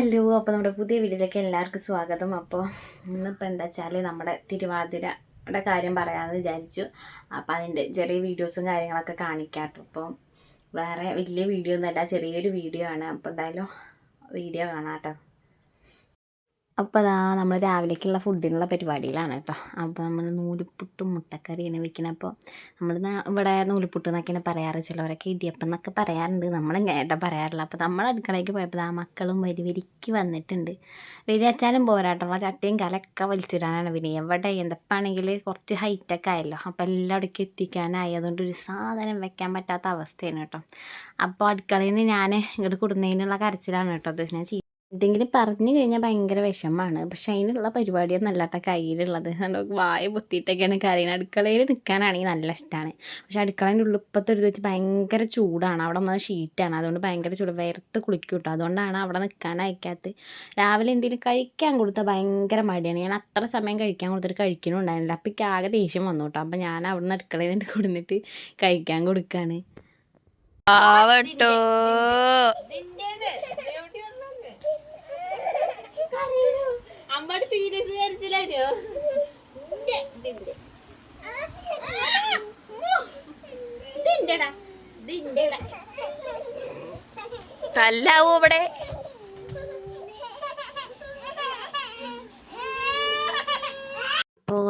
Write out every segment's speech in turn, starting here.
Hello അപ്പോൾ നമ്മുടെ പുതിയ വീഡിയോയിലേക്ക് എല്ലാവർക്കും സ്വാഗതം. അപ്പോൾ ഇന്നിപ്പോൾ എന്താ വെച്ചാൽ നമ്മുടെ തിരുവാതിരയുടെ കാര്യം പറയാമെന്ന് വിചാരിച്ചു. അപ്പോൾ അതിന്റെ ചെറിയ വീഡിയോസും കാര്യങ്ങളൊക്കെ കാണിക്കാം കേട്ടോ അപ്പോൾ വേറെ വലിയ വീഡിയോ ഒന്നുമല്ല ചെറിയൊരു വീഡിയോ ആണ്. അപ്പോൾ എന്തായാലും വീഡിയോ കാണാം കേട്ടോ. അപ്പോൾ അതാ നമ്മൾ രാവിലേക്കുള്ള ഫുഡിനുള്ള പരിപാടിയിലാണ് കേട്ടോ അപ്പോൾ നമ്മൾ നൂലിപ്പുട്ടും മുട്ടക്കറിയാണ് വെക്കുന്നത് അപ്പോൾ നമ്മൾ ഇവിടെ നൂലിപ്പുട്ട് എന്നൊക്കെയാണ് പറയാറ്. ചിലവരൊക്കെ ഇടിയപ്പം എന്നൊക്കെ പറയാറുണ്ട്. നമ്മളിങ്ങനെയായിട്ട് പറയാറില്ല. അപ്പോൾ നമ്മൾ അടുക്കളയ്ക്ക് പോയപ്പോൾ ആ മക്കളും വരി വരിക്ക് വന്നിട്ടുണ്ട്. വരി വെച്ചാലും പോരാട്ടുള്ള ചട്ടിയും കലൊക്കെ വലിച്ചിടാനാണ്. പിന്നെ എവിടെ എന്തപ്പാണെങ്കിൽ കുറച്ച് ഹൈറ്റൊക്കെ ആയല്ലോ. അപ്പോൾ എല്ലാവിടേക്ക് എത്തിക്കാനായി. അതുകൊണ്ട് ഒരു സാധനം വെക്കാൻ പറ്റാത്ത അവസ്ഥയാണ് കേട്ടോ അപ്പോൾ അടുക്കളയിൽ നിന്ന് ഞാൻ ഇങ്ങോട്ട് കൊടുന്നതിനുള്ള കരച്ചിലാണ് കേട്ടോ അത് ഞാൻ എന്തെങ്കിലും പറഞ്ഞു കഴിഞ്ഞാൽ ഭയങ്കര വിഷമമാണ് പക്ഷെ അതിനുള്ള പരിപാടിയൊന്നും അല്ലാട്ട കയ്യിലുള്ളത്. വായ പൊത്തിയിട്ടൊക്കെയാണ് കറിയുന്നത് അടുക്കളയിൽ നിൽക്കാനാണെങ്കിൽ നല്ല ഇഷ്ടമാണ് പക്ഷെ അടുക്കളേന്റെ ഉള്ളിപ്പത്തെ ഇപ്പോഴത്തെ ഒരു വെച്ച് ഭയങ്കര ചൂടാണ്. അവിടെ വന്നത് ഷീറ്റാണ്. അതുകൊണ്ട് ഭയങ്കര ചൂട്. വേർത്ത് കുളിക്കും കേട്ടോ. അതുകൊണ്ടാണ് അവിടെ നിൽക്കാൻ അയക്കാത്ത രാവിലെ എന്തെങ്കിലും കഴിക്കാൻ കൊടുത്താൽ ഭയങ്കര മടിയാണ്. ഞാൻ അത്ര സമയം കഴിക്കാൻ കൊടുത്തിട്ട് കഴിക്കണുണ്ടായിരുന്നില്ല. അപ്പം എനിക്ക് ആകെ ദേഷ്യം വന്നു കേട്ടോ. അപ്പം ഞാൻ അവിടെ നിന്ന് അടുക്കളയിൽ നിന്ന് കൊടുത്തിട്ട് കഴിക്കാൻ കൊടുക്കുകയാണ് ആവട്ടോ അമ്മയുടെ സീരിയസ് വരച്ചില്ലോ തല്ലാവോ ഇവിടെ?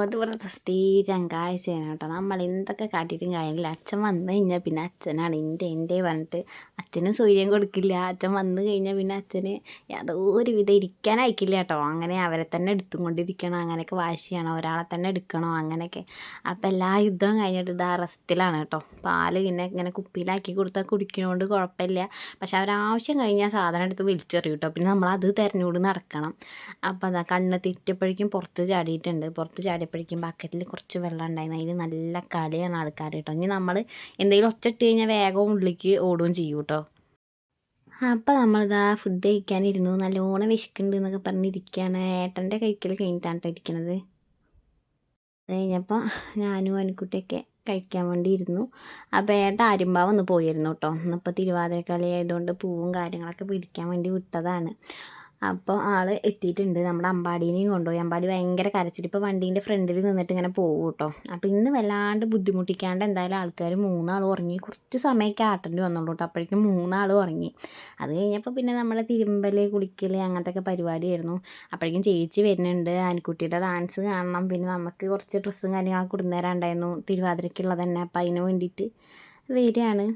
വെറുതെ സ്ഥിരം കാഴ്ചയാണ് കേട്ടോ. നമ്മൾ എന്തൊക്കെ കാട്ടിയിട്ടും കാര്യമില്ല. അച്ഛൻ വന്നു കഴിഞ്ഞാൽ പിന്നെ അച്ഛനാണ്. എന്റെ എന്റെ പറഞ്ഞിട്ട് അച്ഛനും സൂര്യൻ കൊടുക്കില്ല. അച്ഛൻ വന്നു കഴിഞ്ഞാൽ പിന്നെ അച്ഛന് യാതൊരു വിധം ഇരിക്കാൻ അയക്കില്ല കേട്ടോ. അങ്ങനെ അവരെ തന്നെ എടുത്തും കൊണ്ടിരിക്കണം. അങ്ങനെയൊക്കെ വാശിയാണ് ഒരാളെ തന്നെ എടുക്കണോ. അങ്ങനെയൊക്കെ. അപ്പം എല്ലാ യുദ്ധവും കഴിഞ്ഞിട്ട് ഇതാ റെസ്റ്റിലാണ് കേട്ടോ. പാൽ പിന്നെ ഇങ്ങനെ കുപ്പിയിലാക്കി കൊടുത്താൽ കുടിക്കണോണ്ട് കുഴപ്പമില്ല. പക്ഷെ അവരാവശ്യം കഴിഞ്ഞാൽ സാധനം എടുത്ത് വലിച്ചെറിയും കേട്ടോ. പിന്നെ നമ്മളത് തിരഞ്ഞുകൊണ്ട് നടക്കണം. അപ്പോൾ അതാ കണ്ണ് തെറ്റപ്പോഴേക്കും പുറത്ത് ചാടിയിട്ടുണ്ട്. പുറത്ത് ചാടിയപ്പോഴേക്കും ബക്കറ്റിൽ കുറച്ച് വെള്ളം ഉണ്ടായിരുന്നു. അതിൽ നല്ല കളിയാണ് ആൾക്കാർ കേട്ടോ. ഇനി നമ്മൾ എന്തെങ്കിലും ഒച്ചട്ട് കഴിഞ്ഞാൽ വേഗം ഉള്ളിലേക്ക് ഓടുകയും ചെയ്യും കേട്ടോ. അപ്പോൾ നമ്മളിതാ ഫുഡ് കഴിക്കാനിരുന്നു. നല്ലോണം വിശക്കുന്നുണ്ട് എന്നൊക്കെ പറഞ്ഞിരിക്കുകയാണ് ഏട്ടന്റെ കഴിക്കൽ കഴിഞ്ഞിട്ടാണ് കേട്ടോ ഇരിക്കണത്. അത് കഴിഞ്ഞപ്പോൾ ഞാനും അനുക്കുട്ടിയൊക്കെ കഴിക്കാൻ വേണ്ടി ഇരുന്നു. അപ്പോൾ ഏട്ടൻ അരുമ്പാവ് ഒന്ന് പോയിരുന്നു കേട്ടോ. ഇന്നിപ്പോൾ തിരുവാതിരക്കളി ആയതുകൊണ്ട് പൂവും കാര്യങ്ങളൊക്കെ പിടിക്കാൻ വേണ്ടി വിട്ടതാണ്. അപ്പോൾ ആൾ എത്തിയിട്ടുണ്ട്. നമ്മുടെ അമ്പാടീനെയും കൊണ്ടുപോയി. അമ്പാടി ഭയങ്കര കരച്ചിട്ട് ഇപ്പോൾ വണ്ടീന്റെ ഫ്രണ്ടിൽ നിന്നിട്ട് ഇങ്ങനെ പോകും കേട്ടോ. അപ്പോൾ ഇന്ന് വല്ലാണ്ട് ബുദ്ധിമുട്ടിക്കാണ്ട് എന്തായാലും ആൾക്കാർ മൂന്നാൾ ഉറങ്ങി. കുറച്ച് സമയമൊക്കെ ആട്ടേണ്ടി വന്നുള്ളൂ കേട്ടോ. അപ്പോഴേക്കും മൂന്നാൾ ഉറങ്ങി. അത് കഴിഞ്ഞപ്പോൾ പിന്നെ നമ്മുടെ തിരുമ്പൽ കുളിക്കൽ അങ്ങനത്തെ ഒക്കെ പരിപാടിയായിരുന്നു. അപ്പോഴേക്കും ചേച്ചി വരുന്നുണ്ട്. ആൻകുട്ടിയുടെ ഡാൻസ് കാണണം. പിന്നെ നമുക്ക് കുറച്ച് ഡ്രസ്സും കാര്യങ്ങളൊക്കെ കൊടുന്നേരാണ്ടായിരുന്നു തിരുവാതിരയ്ക്കുള്ളത് തന്നെ. അപ്പോൾ അതിന് വേണ്ടിയിട്ട് വരികയാണ്.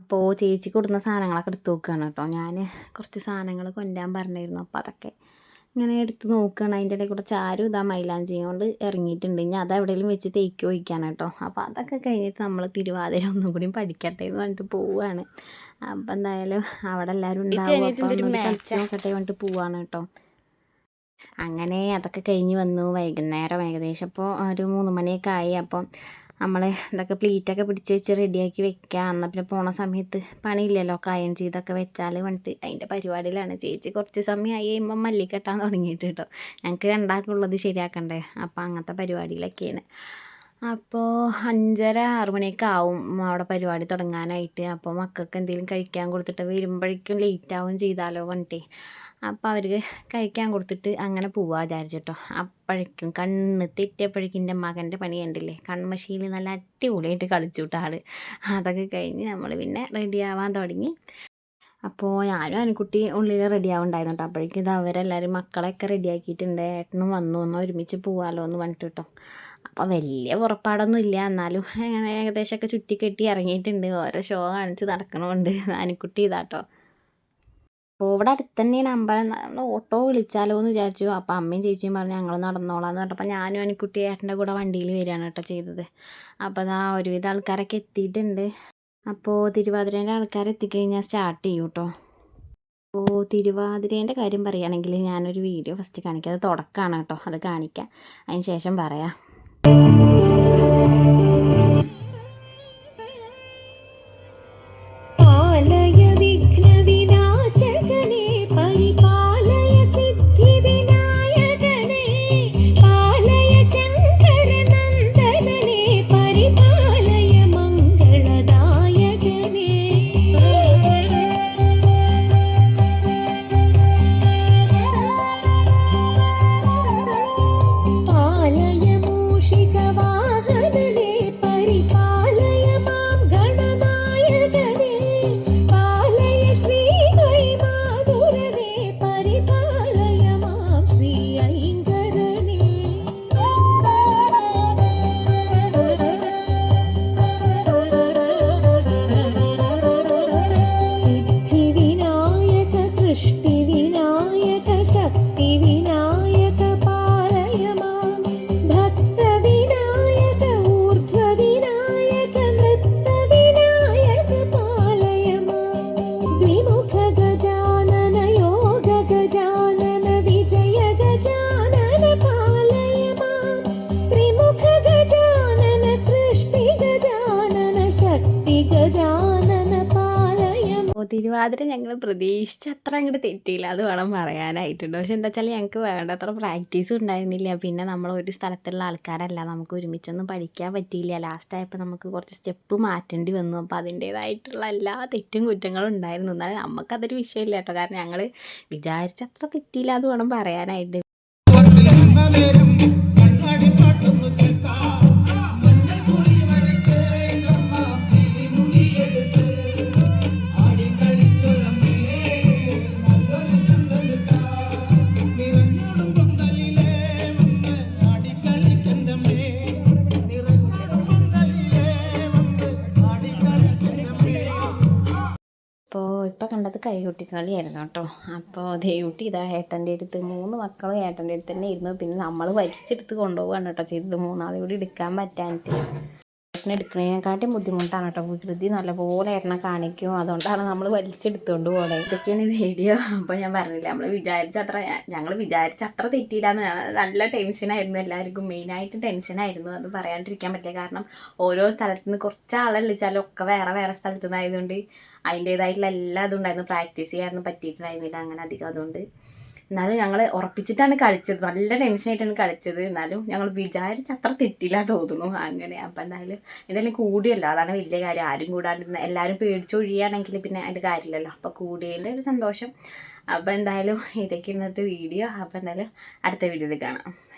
അപ്പോൾ ചേച്ചി കൊടുക്കുന്ന സാധനങ്ങളൊക്കെ എടുത്ത് നോക്കുകയാണ് കേട്ടോ. ഞാൻ കുറച്ച് സാധനങ്ങൾ കൊണ്ടുവരാൻ പറഞ്ഞിരുന്നു. അപ്പോൾ അതൊക്കെ ഇങ്ങനെ എടുത്ത് നോക്കുകയാണ് അതിന്റെ ഇടയിൽ കുറച്ച് ആരും ഇതാ മൈലാഞ്ചിയും കൊണ്ട് ഇറങ്ങിയിട്ടുണ്ട്. ഇനി അത് എവിടെയെങ്കിലും വെച്ച് തേക്ക് വയ്ക്കാൻ കേട്ടോ. അപ്പോൾ അതൊക്കെ കഴിഞ്ഞിട്ട് നമ്മൾ തിരുവാതിര ഒന്നും കൂടി പഠിക്കട്ടെ എന്ന് പറഞ്ഞിട്ട് പോവുകയാണ് അപ്പം എന്തായാലും അവിടെ എല്ലാവരും ഉണ്ടാവും. കളിച്ച് നോക്കട്ടെ പറഞ്ഞിട്ട് പോവാണ് കേട്ടോ. അങ്ങനെ അതൊക്കെ കഴിഞ്ഞ് വന്നു. വൈകുന്നേരം ഏകദേശം അപ്പോൾ ഒരു മൂന്ന് മണിയൊക്കെ ആയി. അപ്പം നമ്മൾ ഇതൊക്കെ പ്ലീറ്റൊക്കെ പിടിച്ച് വെച്ച് റെഡിയാക്കി വെക്കാം. എന്നാൽ പിന്നെ പോണ സമയത്ത് പണിയില്ലല്ലോ. കായൻ ചെയ്തൊക്കെ വെച്ചാൽ വന്നിട്ട് അതിന്റെ പരിപാടിയിലാണ്. ചേച്ചി കുറച്ച് സമയമായി കഴിയുമ്പോൾ മല്ലി കെട്ടാൻ തുടങ്ങിയിട്ട് കേട്ടോ. ഞങ്ങൾക്ക് രണ്ടാൾക്കുള്ളത് ശരിയാക്കണ്ടേ? അപ്പോൾ അങ്ങനത്തെ പരിപാടിയിലൊക്കെയാണ്. അപ്പോൾ അഞ്ചര ആറ് മണിയൊക്കെ ആവും അവിടെ പരിപാടി തുടങ്ങാനായിട്ട്. അപ്പോൾ മക്കൾക്ക് എന്തെങ്കിലും കഴിക്കാൻ കൊടുത്തിട്ട് വരുമ്പോഴേക്കും ലേറ്റ് ആവും ചെയ്താലോ പറഞ്ഞിട്ടേ. അപ്പോൾ അവർക്ക് കഴിക്കാൻ കൊടുത്തിട്ട് അങ്ങനെ പോവാ വിചാരിച്ചിട്ടോ. അപ്പോഴേക്കും കണ്ണ് തെറ്റിയപ്പോഴേക്കും എന്റെ മകന്റെ പണി കണ്ടില്ലേ? കൺമശീൽ നല്ല അടിപൊളിയായിട്ട് കളിച്ചു വിട്ട ആൾ അതൊക്കെ കഴിഞ്ഞ് നമ്മൾ പിന്നെ റെഡി ആവാൻ തുടങ്ങി. അപ്പോൾ ഞാനും അനുക്കുട്ടി ഉള്ളിൽ റെഡി ആവുന്നുണ്ടായിരുന്നു കേട്ടോ അപ്പോഴേക്കും ഇത് അവരെല്ലാവരും മക്കളെയൊക്കെ റെഡിയാക്കിയിട്ടുണ്ട് ഏട്ടനും വന്നു. ഒന്ന് ഒരുമിച്ച് പോവാമല്ലോ എന്ന് പറഞ്ഞിട്ട് കേട്ടോ അപ്പോൾ വലിയ പുറപ്പാടൊന്നും ഇല്ല. എന്നാലും അങ്ങനെ ഏകദേശമൊക്കെ ചുറ്റിക്കെട്ടി ഇറങ്ങിയിട്ടുണ്ട്. ഓരോ ഷോ കാണിച്ച് നടക്കണമുണ്ട് അനുക്കുട്ടി ഇതാട്ടോ അപ്പോൾ ഇവിടെ അടുത്ത് അമ്പലം. ഓട്ടോ വിളിച്ചാലോ എന്ന് വിചാരിച്ചു. അപ്പോൾ അമ്മയും ചേച്ചിയും പറഞ്ഞു ഞങ്ങൾ നടന്നോളാം എന്ന് പറഞ്ഞപ്പോൾ ഞാനും അനിക്കുട്ടി ഏട്ടന്റെ കൂടെ വണ്ടിയിൽ വരികയാണ് കേട്ടോ ചെയ്തത്. അപ്പോൾ അതാ ഒരുവിധ ആൾക്കാരൊക്കെ എത്തിയിട്ടുണ്ട്. അപ്പോൾ തിരുവാതിരേന്റെ ആൾക്കാർ എത്തിക്കഴിഞ്ഞാൽ സ്റ്റാർട്ട് ചെയ്യും കേട്ടോ അപ്പോൾ തിരുവാതിരേന്റെ കാര്യം പറയുകയാണെങ്കിൽ ഞാനൊരു വീഡിയോ ഫസ്റ്റ് കാണിക്കാം. അത് തുടക്കമാണ് കേട്ടോ. അത് കാണിക്കാം. അതിന് ശേഷം പറയാം. ഒരുമാതിരി ഞങ്ങൾ പ്രതീക്ഷിച്ച അത്ര അങ്ങോട്ട് തെറ്റിയില്ല. അത് വേണം പറയാനായിട്ടുണ്ട്. പക്ഷെ എന്താ വെച്ചാൽ ഞങ്ങൾക്ക് വേണ്ടത്ര പ്രാക്ടീസ് ഉണ്ടായിരുന്നില്ല. പിന്നെ നമ്മൾ ഒരു സ്ഥലത്തുള്ള ആൾക്കാരല്ല. നമുക്ക് ഒരുമിച്ചൊന്നും പഠിക്കാൻ പറ്റിയില്ല. ലാസ്റ്റ് ആയപ്പോൾ നമുക്ക് കുറച്ച് സ്റ്റെപ്പ് മാറ്റേണ്ടി വന്നു. അപ്പോൾ അതിന്റേതായിട്ടുള്ള എല്ലാ തെറ്റും കുറ്റങ്ങളും ഉണ്ടായിരുന്നു. എന്നാലും നമുക്കതൊരു വിഷയമില്ല കേട്ടോ. കാരണം ഞങ്ങൾ വിചാരിച്ച അത്ര തെറ്റിയില്ല. അത് വേണം പറയാനായിട്ട്. ഇപ്പോൾ കണ്ടത് കൈകുട്ടി കളിയായിരുന്നു കേട്ടോ അപ്പോൾ ദേവുട്ടി ഇതാ ഏട്ടന്റെ അടുത്ത് മൂന്ന് മക്കളും ഏട്ടന്റെ അടുത്ത് തന്നെ ഇരുന്നു. പിന്നെ നമ്മൾ വലിച്ചെടുത്ത് കൊണ്ടുപോവാണ് കേട്ടോ ചെയ്തത്. മൂന്നാളും കൂടി എടുക്കാൻ പറ്റാനിട്ട് ഏട്ടനെ എടുക്കുന്നതിനെക്കാട്ടും ബുദ്ധിമുട്ടാണ് കേട്ടോ. വികൃതി നല്ലപോലെ എണ്ണ കാണിക്കും. അതുകൊണ്ടാണ് നമ്മൾ വലിച്ചെടുത്തുകൊണ്ട് പോകുന്നത് ഇതൊക്കെയാണ് വീഡിയോ അപ്പോൾ ഞാൻ പറഞ്ഞില്ല നമ്മൾ വിചാരിച്ച അത്ര ഞങ്ങൾ വിചാരിച്ച അത്ര തെറ്റിയില്ലാന്ന് നല്ല ടെൻഷനായിരുന്നു എല്ലാവർക്കും മെയിനായിട്ട് ടെൻഷനായിരുന്നു അത് പറയാണ്ടിരിക്കാൻ പറ്റില്ല. കാരണം ഓരോ സ്ഥലത്തു നിന്ന് കുറച്ച് ആളെ ഒക്കെ വേറെ വേറെ സ്ഥലത്തു നിന്നായതുകൊണ്ട് അതിന്റേതായിട്ടുള്ള എല്ലാ ഇതുണ്ടായിരുന്നു പ്രാക്ടീസ് ചെയ്യാനൊന്നും പറ്റിയിട്ടുണ്ടായിരുന്നില്ല. അങ്ങനെ അധികം അതുകൊണ്ട്. എന്നാലും ഞങ്ങൾ ഉറപ്പിച്ചിട്ടാണ് കളിച്ചത്. നല്ല ടെൻഷനായിട്ടാണ് കളിച്ചത്. എന്നാലും ഞങ്ങൾ വിചാരിച്ച അത്ര തെറ്റില്ല തോന്നുന്നു. അങ്ങനെ. അപ്പം എന്തായാലും എന്തായാലും കൂടിയല്ലോ. അതാണ് വലിയ കാര്യം. ആരും കൂടാണ്ടിരുന്ന എല്ലാവരും പേടിച്ചൊഴിയാണെങ്കിൽ പിന്നെ അതിന്റെ കാര്യമില്ലല്ലോ. അപ്പോൾ കൂടിയതിന്റെ ഒരു സന്തോഷം. അപ്പോൾ എന്തായാലും ഇതൊക്കെ ഇന്നത്തെ വീഡിയോ അപ്പോൾ എന്തായാലും അടുത്ത വീഡിയോയിൽ കാണാം.